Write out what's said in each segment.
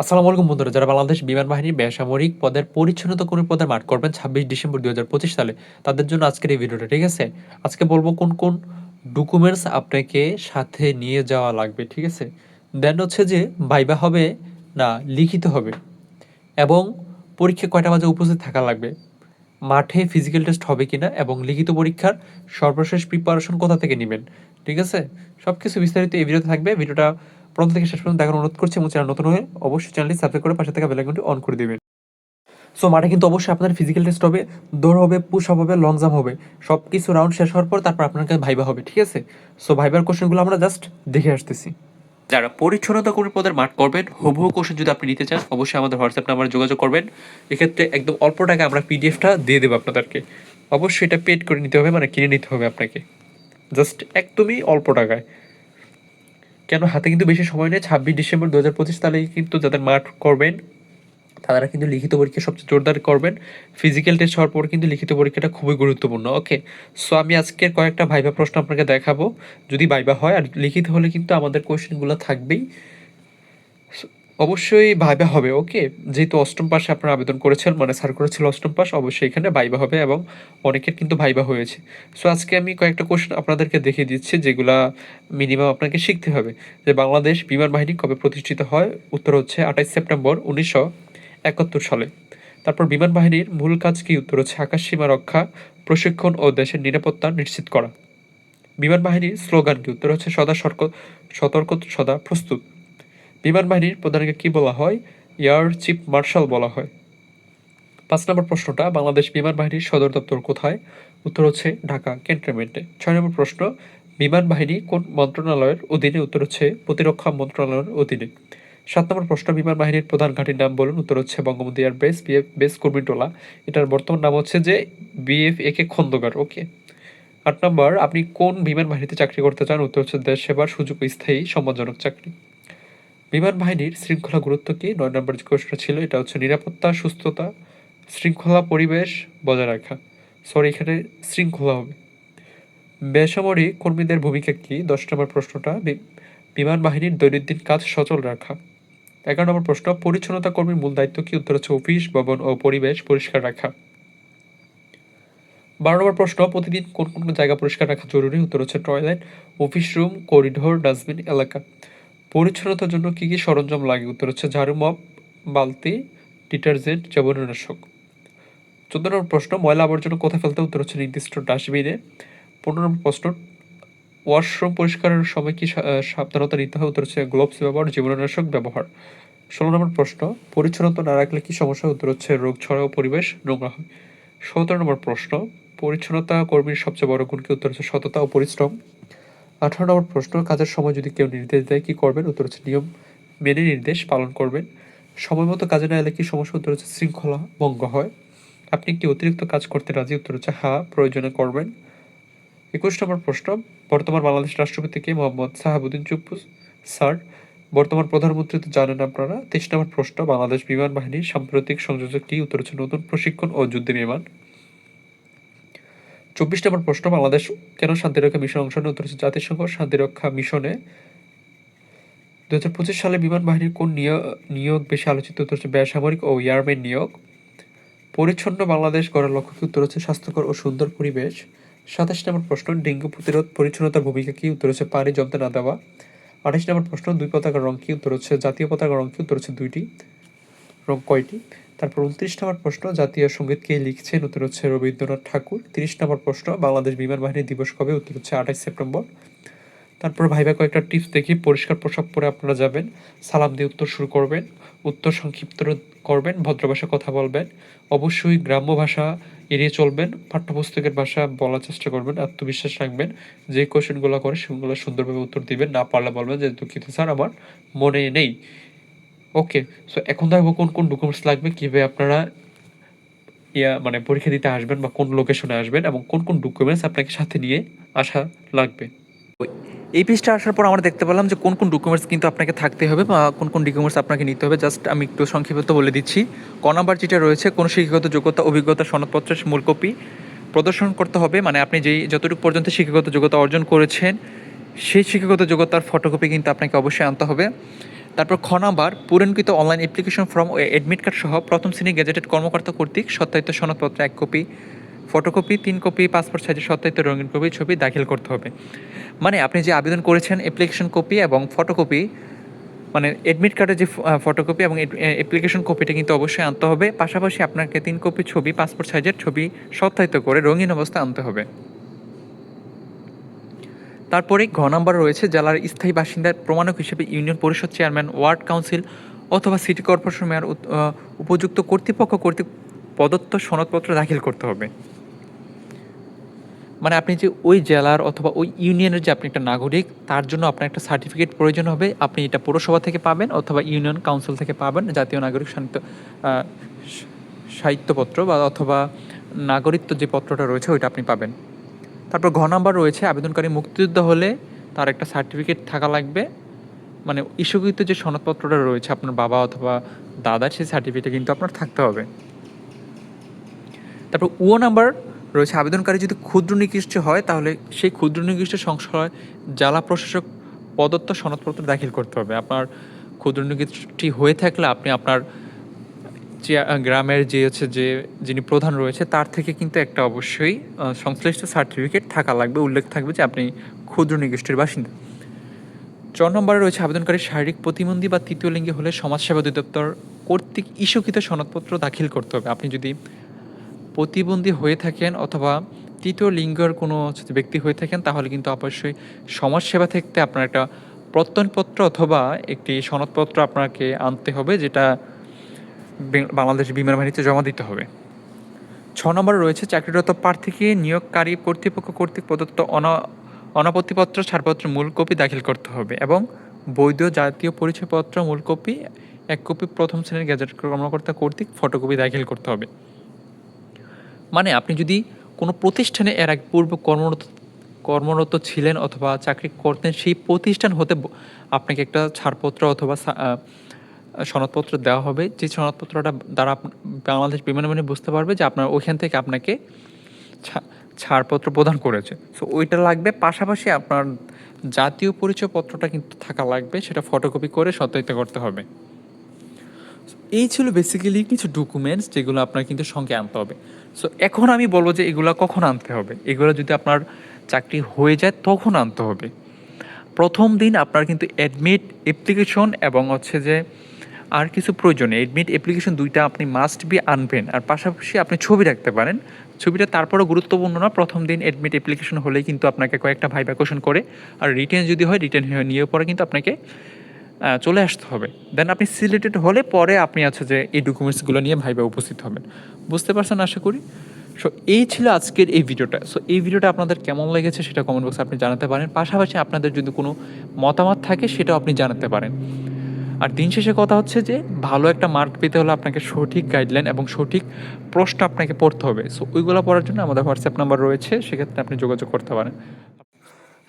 আসসালামু আলাইকুম বন্ধুরা, যারা বাংলাদেশ বিমান বাহিনীর বেসামরিক পদের পরিচ্ছন্নতা কর্মী মাঠ করবেন ছাব্বিশ ডিসেম্বর দুই হাজার পঁচিশ সালে। তাদের জন্য আজকের এই ভিডিওটা, ঠিক আছে? আজকে বলব কোন কোন ডকুমেন্টস আপনাকে সাথে নিয়ে যাওয়া লাগবে, ঠিক আছে? দেন হচ্ছে যে ভাইবা হবে না, লিখিত হবে। এবং পরীক্ষা কয়টা বাজে উপস্থিত থাকা লাগবে? মাঠে ফিজিক্যাল টেস্ট হবে কিনা এবং লিখিত পরীক্ষার সর্বশেষ প্রিপারেশন কোথা থেকে নেবেন, ঠিক আছে? সব কিছু বিস্তারিত এই ভিডিওতে থাকবে। ভিডিওটা প্রথম থেকে শেষ পর্যন্ত দেখার অনুরোধ করছি এবং চ্যানেল নতুন হয়ে অবশ্যই চ্যানেলটি সাবস্ক্রাইব করে পাশে থাকা বেলাইকনটি অন করে দিবেন। সো মাঠে কিন্তু অবশ্যই আপনার ফিজিক্যাল টেস্ট হবে, দৌড় হবে পুশ হবে লং জাম্প হবে। সব কিছু রাউন্ড শেষ হওয়ার পর তারপর আপনার কাছে ভাইবা হবে, ঠিক আছে? সো ভাইবার কোশ্চেনগুলো আমরা জাস্ট দেখে আসতেছি। যারা পরিচ্ছন্নতা কর্মী পদের মাঠ করবেন, হুবহু কোশ্চেন যদি আপনি নিতে চান, অবশ্যই আমাদের হোয়াটসঅ্যাপ নাম্বারে যোগাযোগ করবেন। এক্ষেত্রে একদম অল্প টাকা আমরা পিডিএফটা দিয়ে দেবো আপনাদেরকে। অবশ্যই এটা পেড করে নিতে হবে মানে কিনে নিতে হবে আপনাকে। জাস্ট একদমই অল্প টাকায়। কেন? হাতে কিন্তু বেশি সময় নেই। ছাব্বিশ ডিসেম্বর দু হাজার পঁচিশ তাহলে কিন্তু যাদের মাঠ করবেন, তারা কিন্তু লিখিত পরীক্ষা সবচেয়ে জোরদার করবেন। ফিজিক্যাল টেস্ট হওয়ার পর কিন্তু লিখিত পরীক্ষাটা খুবই গুরুত্বপূর্ণ। ওকে সো আমি আজকের কয়েকটা ভাইবা প্রশ্ন আপনাকে দেখাবো। যদি ভাইবা হয় আর লিখিত হলে কিন্তু আমাদের কোয়েশ্চেনগুলো থাকবেই। অবশ্যই ভাইবা হবে, ওকে? যেহেতু অষ্টম পাশে আপনারা আবেদন করেছেন মানে স্যার করেছিল অষ্টম পাস অবশ্যই এখানে ভাইবা হবে এবং অনেকের কিন্তু ভাইবা হয়েছে। সো আজকে আমি কয়েকটা কোশ্চেন আপনাদেরকে দেখিয়ে দিচ্ছি, যেগুলা মিনিমাম আপনাকে শিখতে হবে। যে বাংলাদেশ বিমান বাহিনী কবে প্রতিষ্ঠিত হয়? উত্তর হচ্ছে আঠাইশ সেপ্টেম্বর উনিশশো একাত্তর সালে। তারপর বিমান বাহিনীর মূল কাজ কি? উত্তর হচ্ছে আকাশ সীমা রক্ষা, প্রশিক্ষণ ও দেশের নিরাপত্তা নিশ্চিত করা। বিমান বাহিনীর স্লোগান কি? উত্তর হচ্ছে সদা সর্ক সতর্ক, সদা প্রস্তুত। বিমান বাহিনীর প্রধানকে কি বলা হয়? এয়ার চিফ মার্শাল বলা হয়। পাঁচ নম্বর প্রশ্নটা, বাংলাদেশ বিমান বাহিনীর সদর দপ্তর কোথায়? উত্তর হচ্ছে ঢাকা ক্যান্টনমেন্টে। ছয় নম্বর প্রশ্ন বিমান বাহিনী কোন মন্ত্রণালয়ের অধীনে? উত্তর হচ্ছে প্রতিরক্ষা মন্ত্রণালয়ের অধীনে। সাত নম্বর প্রশ্ন বিমান বাহিনীর প্রধান ঘাঁটির নাম বলুন। উত্তর হচ্ছে Bangabandhu air base, BF, base Kurmitola. এটার বর্তমান নাম হচ্ছে যে বিএফ কে খন্দকার, ওকে। আট নম্বর, আপনি কোন বিমান বাহিনীতে চাকরি করতে চান? উত্তর হচ্ছে দেশ সেবার সুযোগ স্থায়ী সম্মানজনক চাকরি। বিমান বাহিনীর শৃঙ্খলা গুরুত্ব কি নয় নম্বর যে ছিল, এটা হচ্ছে নিরাপত্তা, সুস্থতা, শৃঙ্খলা, পরিবেশ বজায় রাখা। সরি এখানে শৃঙ্খলা হবে। বেসামরিক কর্মীদের ভূমিকা কি? দশ নম্বর প্রশ্নটা বিমান বাহিনীর দৈনন্দিন কাজ সচল রাখা। এগারো নম্বর প্রশ্ন, পরিচ্ছন্নতা কর্মীর মূল দায়িত্ব কি? উত্তর হচ্ছে অফিস, ভবন ও পরিবেশ পরিষ্কার রাখা। বারো নম্বর প্রশ্ন, প্রতিদিন কোন কোন জায়গা পরিষ্কার রাখা জরুরি? উত্তর হচ্ছে toilet, office room, corridor, dustbin, এলাকা। পরিচ্ছন্নতার জন্য কী কী সরঞ্জাম লাগে? উত্তর হচ্ছে ঝাড়ু মপ বালতি, ডিটারজেন্ট জীবাণুনাশক চোদ্দ নম্বর প্রশ্ন, ময়লা আবর্জনা কোথায় ফেলতে? উত্তর হচ্ছে নির্দিষ্ট ডাস্টবিনে। পনেরো নম্বর প্রশ্ন, ওয়াশরুম পরিষ্কারের সময় কি সাবধানতা নিতে হয়? উত্তর হচ্ছে গ্লোভস ব্যবহার জীবাণুনাশক ব্যবহার। ষোলো নম্বর প্রশ্ন, পরিচ্ছন্নতা না রাখলে কি সমস্যা? উত্তর হচ্ছে রোগ ছড়াও পরিবেশ, নোংরা হয়। সতেরো নম্বর প্রশ্ন, পরিচ্ছন্নতা কর্মীর সবচেয়ে বড় গুণ কি? উত্তর হচ্ছে সততা ও পরিশ্রম। আঠারো নম্বর প্রশ্ন, কাজের সময় যদি কেউ নির্দেশ দেয় কি করবেন? উত্তর হচ্ছে নিয়ম মেনে নির্দেশ পালন করবেন। সময় মতো কাজে না এলে কি সমস্যা? উত্তর হচ্ছে শৃঙ্খলা ভঙ্গ হয়। আপনি কি অতিরিক্ত কাজ করতে রাজি? উত্তর হচ্ছে হ্যাঁ প্রয়োজনে করবেন। একুশ নম্বর প্রশ্ন, বর্তমান বাংলাদেশ রাষ্ট্রপতি কে? মোহাম্মদ সাহাবুদ্দিন চুপ্পু। স্যার, বর্তমান প্রধানমন্ত্রী তো জানেন আপনারা। তেইশ নম্বর প্রশ্ন, বাংলাদেশ বিমান বাহিনীর সাম্প্রতিক সংযোজক কি? উত্তর হচ্ছে নতুন প্রশিক্ষণ ও যুদ্ধ বিমান। চব্বিশ নম্বর প্রশ্ন, বাংলাদেশ কেন শান্তিরক্ষা মিশনে অংশ নেয় উত্তর হচ্ছে জাতিসংঘ শান্তিরক্ষা মিশনে। দু হাজার পঁচিশ সালে বিমান বাহিনীর কোন নিয়োগ বেশি আলোচিত, উত্তর হচ্ছে বেসামরিক ও এয়ারম্যান নিয়োগ। পরিচ্ছন্ন বাংলাদেশ গড়ার লক্ষ্য কি উত্তর হচ্ছে স্বাস্থ্যকর ও সুন্দর পরিবেশ। সাতাশ নম্বর প্রশ্ন, ডেঙ্গু প্রতিরোধ পরিচ্ছন্নতার ভূমিকা কি, উত্তর হচ্ছে পানি জমতে না দেওয়া। আঠাশ নম্বর প্রশ্ন, দুই পতাকার রং কি, উত্তর হচ্ছে জাতীয় পতাকার রং কি, উত্তর হচ্ছে দুইটি। রং কয়টি? তারপর উনত্রিশ নম্বর প্রশ্ন, জাতীয় সংগীত কে লিখছেন? উত্তর হচ্ছে রবীন্দ্রনাথ ঠাকুর। তিরিশ নম্বর প্রশ্ন, বাংলাদেশ বিমান বাহিনী দিবস কবে? উত্তর হচ্ছে আঠাশ সেপ্টেম্বর। তারপর ভাইবা কয়েকটা টিপস দেখি, পরিষ্কার পোশাক পরে আপনারা যাবেন, সালাম দিয়ে উত্তর শুরু করবেন, উত্তর সংক্ষিপ্ত করবেন, ভদ্র ভাষা কথা বলবেন, অবশ্যই গ্রাম্য ভাষা এড়িয়ে চলবেন, পাঠ্যপুস্তকের ভাষা বলার চেষ্টা করবেন, আত্মবিশ্বাস রাখবেন, যে কোশ্চেনগুলো করে সেগুলো সুন্দরভাবে উত্তর দিবেন, না পারলে বলবেন যে দুঃখিত স্যার, আমার মনে নেই। ওকে সো এখন দেখব কোন কোন ডকুমেন্টস লাগবে, কীভাবে আপনারা, ইয়া মানে পরীক্ষা দিতে আসবেন বা কোন লোকেশনে আসবেন এবং কোন কোন ডকুমেন্টস আপনাকে সাথে নিয়ে আসা লাগবে। এই পেজটা আসার পর আমরা দেখতে পেলাম যে কোন কোন ডকুমেন্টস কিন্তু আপনাকে থাকতে হবে বা কোন কোন ডকুমেন্টস আপনাকে নিতে হবে। জাস্ট আমি একটু সংক্ষিপ্ত বলে দিচ্ছি। ক নাম্বার যেটা রয়েছে, কোনো শিক্ষাগত যোগ্যতা, অভিজ্ঞতা সনদপত্রের মূল কপি প্রদর্শন করতে হবে। মানে আপনি যেই, যতটুকু পর্যন্ত শিক্ষাগত যোগ্যতা অর্জন করেছেন, সেই শিক্ষাগত যোগ্যতার ফটোকপি কিন্তু আপনাকে অবশ্যই আনতে হবে। তারপর খ নাম্বার, পূরণকৃত অনলাইন অ্যাপ্লিকেশন ফর্ম ও অ্যাডমিট কার্ড সহ প্রথম শ্রেণির গেজেটেড কর্মকর্তা কর্তৃক সত্যায়িত সনদপত্র এক কপি ফটোকপি তিন কপি পাসপোর্ট সাইজের সত্যায়িত রঙিন কপি ছবি দাখিল করতে হবে। মানে আপনি যে আবেদন করেছেন অ্যাপ্লিকেশন কপি এবং ফটোকপি মানে অ্যাডমিট কার্ডের যে ফটোকপি এবং অ্যাপ্লিকেশন কপিটা কিন্তু অবশ্যই আনতে হবে। পাশাপাশি আপনাকে তিন কপি ছবি পাসপোর্ট সাইজের ছবি সত্যায়িত করে রঙিন অবস্থা আনতে হবে। তারপরে ঘ নাম্বার রয়েছে জেলার স্থায়ী বাসিন্দার প্রমাণক হিসেবে union Parishad chairman, ward council অথবা সিটি কর্পোরেশন মেয়র উপযুক্ত কর্তৃপক্ষ কর্তৃক প্রদত্ত সনদপত্র দাখিল করতে হবে। মানে আপনি যে ওই জেলার অথবা ওই ইউনিয়নের যে আপনি একটা নাগরিক, তার জন্য আপনার একটা সার্টিফিকেট প্রয়োজন হবে। আপনি এটা পৌরসভা থেকে পাবেন অথবা ইউনিয়ন কাউন্সিল থেকে পাবেন, জাতীয় নাগরিক সাহিত্য সাহিত্যপত্র বা অথবা নাগরিকত্ব যে পত্রটা রয়েছে, ওইটা আপনি পাবেন। তারপর ঘ নাম্বার রয়েছে, আবেদনকারী মুক্তিযোদ্ধা হলে তার একটা সার্টিফিকেট থাকা লাগবে। মানে ইস্যুকৃত যে সনদপত্রটা রয়েছে, আপনার বাবা অথবা দাদার সেই সার্টিফিকেটে কিন্তু আপনার থাকতে হবে। তারপর ও নাম্বার রয়েছে, আবেদনকারী যদি ক্ষুদ্র নিকৃষ্ট হয়, তাহলে সেই ক্ষুদ্র নিকৃষ্ট সংশয় জেলা প্রশাসক প্রদত্ত সনদপত্র দাখিল করতে হবে। আপনার ক্ষুদ্র নিকৃষ্টটি হয়ে থাকলে আপনি আপনার যে গ্রামের যে হচ্ছে যে, যিনি প্রধান রয়েছে, তার থেকে কিন্তু একটা অবশ্যই সংশ্লিষ্ট সার্টিফিকেট থাকা লাগবে। উল্লেখ থাকবে যে, আপনি ক্ষুদ্র নিকৃষ্টের বাসিন্দা। চ নম্বরে রয়েছে আবেদনকারী শারীরিক প্রতিবন্ধী বা তৃতীয় লিঙ্গে হলে সমাজসেবা অধিদপ্তর কর্তৃক ইস্যুকৃত সনদপত্র দাখিল করতে হবে। আপনি যদি প্রতিবন্ধী হয়ে থাকেন অথবা তৃতীয় লিঙ্গের কোনো ব্যক্তি হয়ে থাকেন, তাহলে কিন্তু অবশ্যই সমাজসেবা থেকে আপনার একটা প্রত্যয়নপত্র অথবা একটি সনদপত্র আপনাকে আনতে হবে, যেটা বাংলাদেশ বিমান বাহিনীতে জমা দিতে হবে। ছ নম্বরে রয়েছে, চাকরিরত প্রার্থীকে নিয়োগকারী কর্তৃপক্ষ কর্তৃক প্রদত্ত অনা, অনাপত্তিপত্র, ছাড়পত্র মূল কপি দাখিল করতে হবে এবং বৈধ জাতীয় পরিচয়পত্র মূল কপি এক কপি প্রথম শ্রেণির গ্যাজেট কর্মকর্তা কর্তৃক ফটোকপি দাখিল করতে হবে। মানে আপনি যদি কোনো প্রতিষ্ঠানে এর আগে পূর্ব কর্মরত কর্মরত ছিলেন অথবা চাকরি করতেন, সেই প্রতিষ্ঠান হতে আপনাকে একটা ছাড়পত্র অথবা সনদপত্র দেওয়া হবে। যে সনদপত্রটা দ্বারা বাংলাদেশ বিমান বাহিনী বুঝতে পারবে যে আপনার ওইখান থেকে আপনাকে ছাড়পত্র প্রদান করেছে। সো ওইটা লাগবে। পাশাপাশি আপনার জাতীয় পরিচয়পত্রটা কিন্তু থাকা লাগবে। সেটা ফটোকপি করে সত্যায়িত করতে হবে। এই ছিল বেসিক্যালি কিছু ডকুমেন্টস যেগুলো আপনার কিন্তু সঙ্গে আনতে হবে। সো এখন আমি বলব যে এগুলো কখন আনতে হবে? এগুলো যদি আপনার চাকরি হয়ে যায়, তখন আনতে হবে। প্রথম দিন আপনার কিন্তু অ্যাডমিট অ্যাপ্লিকেশন এবং হচ্ছে যে আর কিছু প্রয়োজনে এডমিট অ্যাপ্লিকেশন দুইটা আপনি মাস্ট বি আনবেন। আর পাশাপাশি আপনি ছবি রাখতে পারেন। ছবিটা তারপরও গুরুত্বপূর্ণ না। প্রথম দিন অ্যাডমিট অ্যাপ্লিকেশন হলেই কিন্তু আপনাকে কয়েকটা ভাইবা কোশ্চেন করে। আর রিটার্ন যদি হয় রিটার্ন হয়ে নিয়ে পরে কিন্তু আপনাকে চলে আসতে হবে। দেন আপনি সিলেক্টেড হলে পরে আপনি আছে যে, এই ডকুমেন্টসগুলো নিয়ে ভাইবা উপস্থিত হবেন। বুঝতে পারছেন আশা করি? সো এই ছিল আজকের এই ভিডিওটা। সো এই ভিডিওটা আপনাদের কেমন লেগেছে সেটা কমেন্ট বক্সে আপনি জানাতে পারেন। পাশাপাশি আপনাদের যদি কোনো মতামত থাকে, সেটাও আপনি জানাতে পারেন। আর দিন শেষে কথা হচ্ছে যে ভালো একটা মার্ক পেতে হলে আপনাকে সঠিক গাইডলাইন এবং সঠিক প্রশ্ন আপনাকে পড়তে হবে। সো ওইগুলো পড়ার জন্য আমাদের হোয়াটসঅ্যাপ নাম্বার রয়েছে, সেক্ষেত্রে আপনি যোগাযোগ করতে পারেন।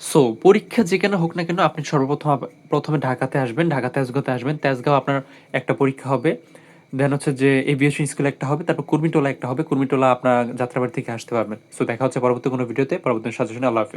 সো পরীক্ষা যেখানে হোক না কেন, আপনি সর্বপ্রথম প্রথমে ঢাকাতে আসবেন ঢাকা তেজগাঁওতে আসবেন, তেজগাঁও আপনার একটা পরীক্ষা হবে। দেন হচ্ছে যে এভিয়েশন স্কুল একটা হবে, তারপর কুর্মিটোলা একটা হবে। কুর্মিটোলা আপনার যাত্রাবাড়ি থেকে আসতে পারবেন। সো দেখা হচ্ছে পরবর্তী কোনো ভিডিওতে পরবর্তী সাজেশনে আল্লাহ হাফিজ।